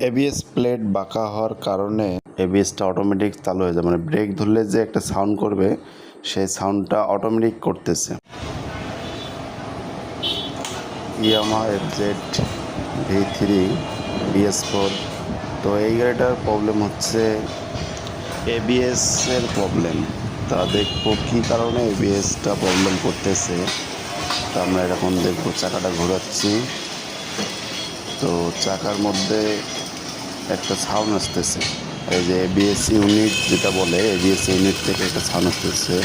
ABS plate বাঁকা হওয়ার কারণে এবিএসটা অটোমেটিক চালু হয়ে যায়। মানে ব্রেক ধরলে যে একটা সাউন্ড করবে, সেই সাউন্ডটা অটোমেটিক করতেছে। Yamaha F Z V three BS four তো এই গাড়িটার প্রবলেম হচ্ছে এবিএস এর প্রবলেম তা দেখব কী কারণে এবিএসটা প্রবলেম করতেছে। তা আমরা এখন দেখব, চাকাটা ঘোরাচ্ছি। তো চাকার মধ্যে একটা সাউন্ড আসতেছে। এই যে এবিএস ইউনিট যেটা বলে এবিএস ইউনিট থেকে একটা সাউন্ড আসতেছে।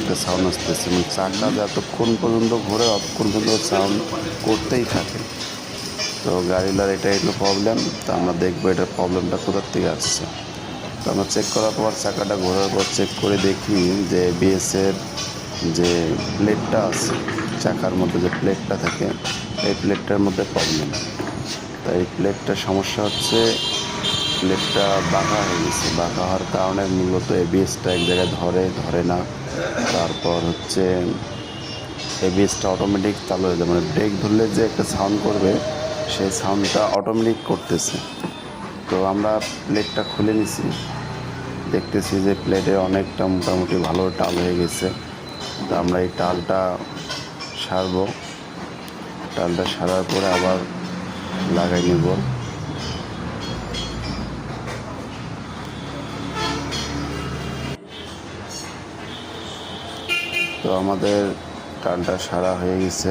একটা সাউন্ড আসতেছে। মানে চাকা যতক্ষণ পর্যন্ত ঘোরে ততক্ষণ পর্যন্ত সাউন্ড করতেই থাকে। তো গাড়িলার এটাই হলো প্রবলেম তো আমরা দেখব এটার প্রবলেমটা কোথার থেকে আসছে। তো আমরা চেক করার পর চাকাটা ঘোরার পর চেক করে দেখি যে এবিএসের যে প্লেটটা আছে, চাকার মধ্যে যে প্লেটটা থাকে, এই প্লেটটার মধ্যে প্রবলেম তাই এই প্লেটটার সমস্যা হচ্ছে প্লেটটা বাঁকা হয়ে গেছে। বাঁকা হওয়ার কারণে মূলত এবিএসটা এক জায়গায় ধরে ধরে না। তারপর হচ্ছে এবিএসটা অটোমেটিক চালু হয়ে যায়। মানে ব্রেক ধরলে যে একটা সাউন্ড করবে, সেই সাউন্ডটা অটোমেটিক করতেছে। তো আমরা প্লেটটা খুলে নিছি। দেখতেছি যে প্লেটে অনেকটা মোটামুটি ভালো টাল হয়ে গেছে। তো আমরা এই টালটা সারবো। টালটা সারার পরে আবার লাগাই নেব। তো আমাদের টালটা সারা হয়ে গেছে।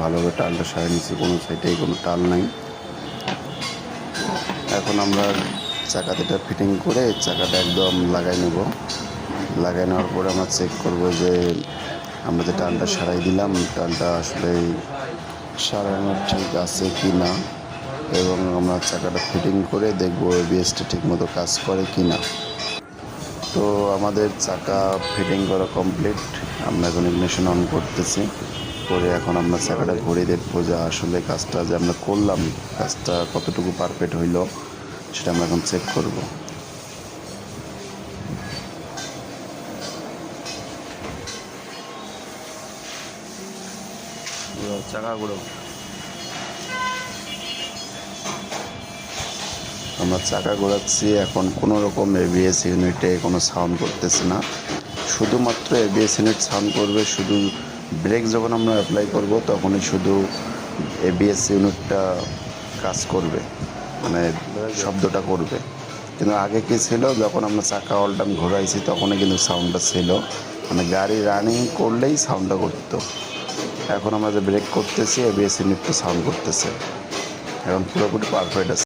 ভালোভাবে টালটা সারা নিচ্ছি কোনো সাইডেই কোনো টাল নাই। এখন আমরা চাকাতেটা ফিটিং করে চাকাটা একদম লাগাই নেব। লাগাই নেওয়ার পরে আমরা চেক করব যে আমরা যে টানটা সারাই দিলাম, টানটা আসলে সারানো ঠিক আছে কি না? এবং আমরা চাকাটা ফিটিং করে দেখব এবিএসটা ঠিকমতো কাজ করে কি না। তো আমাদের চাকা ফিটিং করা কমপ্লিট। আমরা এখন ইগনিশন অন করতেছি। করে এখন আমরা চাকাটা ঘুরে দেখব যে আসলে কাজটা যে আমরা করলাম, কাজটা কতটুকু পারফেক্ট হইল, সেটা আমরা এখন চেক করব। চাকা গুঁড়ো আমরা চাকা ঘোরাচ্ছি, এখন কোনো রকম এবিএস ইউনিটে কোনো সাউন্ড করতেছে না। শুধুমাত্র এবিএস ইউনিট সাউন্ড করবে, শুধু ব্রেক যখন আমরা অ্যাপ্লাই করব, তখনই শুধু এবিএস ইউনিটটা কাজ করবে মানে শব্দটা করবে। কিন্তু আগে কি ছিল, যখন আমরা চাকা অলটাম ঘোরাইছি, তখনই কিন্তু সাউন্ডটা ছিল। মানে গাড়ি রানিং করলেই সাউন্ডটা করতো। এখন আমরা যে ব্রেক করতেছি এবিএস ইউনিটটা সাউন্ড করতেছে। এখন পুরোপুরি পারফেক্ট আছে।